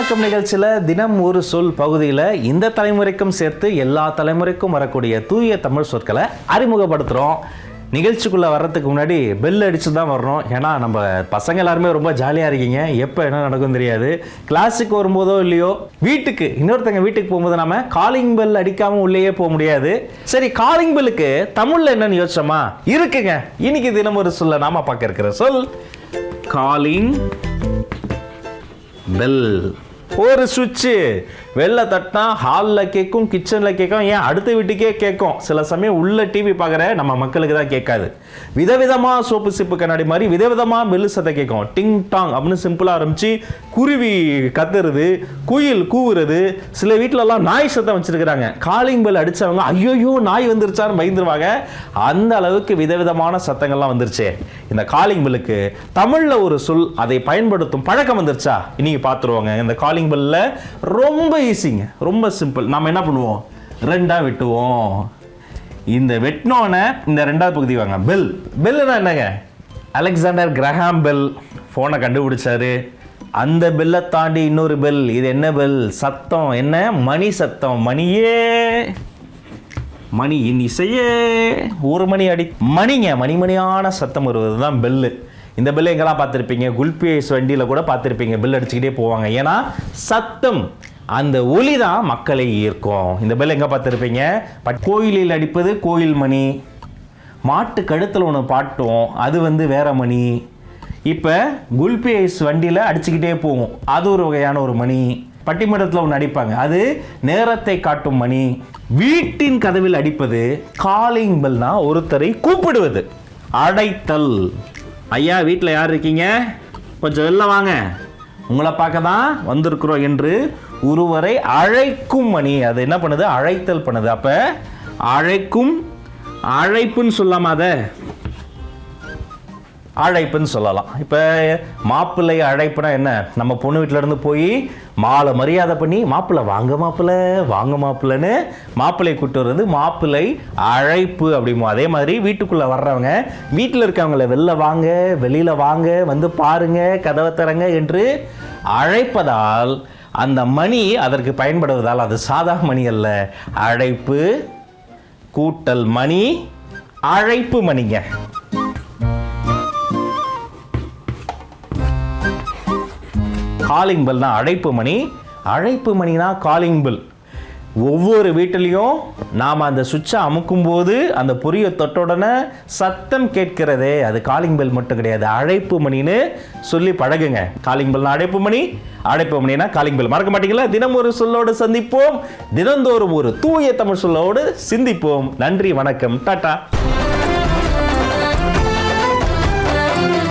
வணக்கம் நிகழ்ச்சியில் தினம் ஒரு சொல் பகுதியில் இந்த தலைமுறைக்கும் சேர்த்து எல்லா தலைமுறைக்கும் வரக்கூடிய தூய தமிழ் சொற்களை அறிமுகப்படுத்துகிறோம் நிகழ்ச்சிக்குள்ளே வர்றதுக்கு முன்னாடி பெல் அடித்து தான் வர்றோம் ஏன்னா நம்ம பசங்க எல்லாருமே ரொம்ப ஜாலியாக இருக்கீங்க. எப்போ என்ன நடக்கும் தெரியாது. கிளாஸுக்கு வரும்போதோ இல்லையோ வீட்டுக்கு இன்னொருத்தங்க வீட்டுக்கு போகும்போது நம்ம காலிங் பெல் அடிக்காமல் உள்ளேயே போக முடியாது. சரி காலிங் பெல்லுக்கு தமிழில் என்னன்னு யோசிச்சோமா? இருக்குங்க. இன்னைக்கு தினம் ஒரு சொல்ல நாம பார்க்க இருக்கிற சொல் காலிங் பெல் ஒரு சுவிட்சு. வெளில தட்டினா ஹாலில் கேட்கும் கிச்சனில் கேட்கும் ஏன் அடுத்த வீட்டுக்கே கேட்கும் சில சமயம் உள்ள டிவி பார்க்குற நம்ம மக்களுக்கு தான் கேட்காது. விதவிதமாக சோப்பு சிப்பு கண்ணாடி மாதிரி விதவிதமாக மெல்லு சத்தை கேட்கும். டிங் டாங் அப்படின்னு சிம்பிளாக ஆரம்பித்து குருவி கத்துறது குயில் கூவுறது. சில வீட்டிலலாம் நாய் சத்தம் வச்சிருக்கிறாங்க. காலிங் பெல் அடித்தவங்க ஐயோயோ நாய் வந்துருச்சான்னு பயந்துருவாங்க. அந்த அளவுக்கு விதவிதமான சத்தங்கள்லாம் வந்துருச்சு. இந்த காலிங் பெல்லுக்கு தமிழில் ஒரு சொல் அதை பயன்படுத்தும் பழக்கம் வந்துருச்சா? இன்னைக்கு பார்த்துருவாங்க இந்த காலிங் பெல்ல ரொம்ப ஈஸிங்க ரொம்ப சிம்பிள் நம்ம என்ன பண்ணுவோம்? ரெண்டா வெட்டுவோம். இந்த வெட்டினோடனே இந்த ரெண்டாவது பகுதி வாங்க. பெல் பெல்லுனா என்னங்க? அலெக்சாண்டர் கிரஹாம் பெல் ஃபோனை கண்டுபிடிச்சாரு. அந்த பெல்லை தாண்டி இன்னொரு பெல் இது என்ன பெல் சத்தம். என்ன? மணி சத்தம். மணியே. மணி இன் இசையே ஒரு மணி அடி. மணிங்க. மணிமணியான சத்தம் வருவது தான் பெல்லு இந்த பில் எங்கெல்லாம் பார்த்துருப்பீங்க? குல்பிஎஸ் வண்டியில் கூட பார்த்துருப்பீங்க. பில் அடிச்சுக்கிட்டே போவாங்க. ஏன்னா சத்தம் அந்த ஒளி தான் மக்களை ஈர்க்கும். இந்த பில் எங்கே பார்த்துருப்பீங்க? பட் கோயிலில் அடிப்பது கோயில் மணி. மாட்டு கழுத்தில் ஒன்று பாட்டும் அது வந்து வேற மணி. இப்போ குல்பிஐஸ் வண்டியில் அடிச்சுக்கிட்டே போகும் அது ஒரு வகையான ஒரு மணி. பட்டிமன்றத்தில் ஒன்று அடிப்பாங்க. அது நேரத்தை காட்டும் மணி. வீட்டின் கதவில் அடிப்பது காலிங் பெல்னா ஒருத்தரை கூப்பிடுவது. அடைத்தல். ஐயா வீட்டில் யார் இருக்கீங்க? கொஞ்சம் வெளில வாங்க. உங்களை பார்க்க தான் வந்திருக்கிறோம் என்று ஒருவரை அழைக்கும் மணி. அது என்ன பண்ணுது? அழைத்தல் பண்ணுது. அப்போ அழைக்கும் அழைப்புன்னு சொல்லாமா அதை அழைப்புன்னு சொல்லலாம். இப்போ மாப்பிள்ளை அழைப்புனா என்ன? நம்ம பொண்ணு வீட்டிலருந்து போய் மாலை மரியாதை பண்ணி மாப்பிள்ளை வாங்க மாப்பிள்ளை வாங்க மாப்பிள்ளைன்னு மாப்பிள்ளை கூட்டு வர்றது மாப்பிள்ளை அழைப்பு அப்படிமோ அதே மாதிரி வீட்டுக்குள்ளே வர்றவங்க வீட்டில் இருக்கவங்கள வெளில வாங்க வெளியில் வாங்க வந்து பாருங்க கதவை தரங்க என்று அழைப்பதால் அந்த மணி அதற்கு பயன்படுவதால் அது சாதா மணி அல்ல. அழைப்பு கூட்டல் மணி அழைப்பு மணிங்க. காலிங் பெல்னா அழைப்பு மணி. அழைப்பு மணினா காலிங் பெல் ஒவ்வொரு வீட்டிலையும் நாம் அந்த சுவிட்சை அமுக்கும்போது அந்த பொரிய தொட்டோடனே சத்தம் கேட்கிறதே. அது காலிங் பெல் மட்டும் கிடையாது. அழைப்பு மணின்னு சொல்லி பழகுங்க. காலிங் பெல்னா அழைப்பு மணி அழைப்பு மணினா காலிங் பெல் மறக்க மாட்டீங்களா? தினம் ஒரு சொல்லோடு சந்திப்போம். தினந்தோறும் ஒரு தூய தமிழ் சொல்லோடு சிந்திப்போம். நன்றி வணக்கம். டாட்டா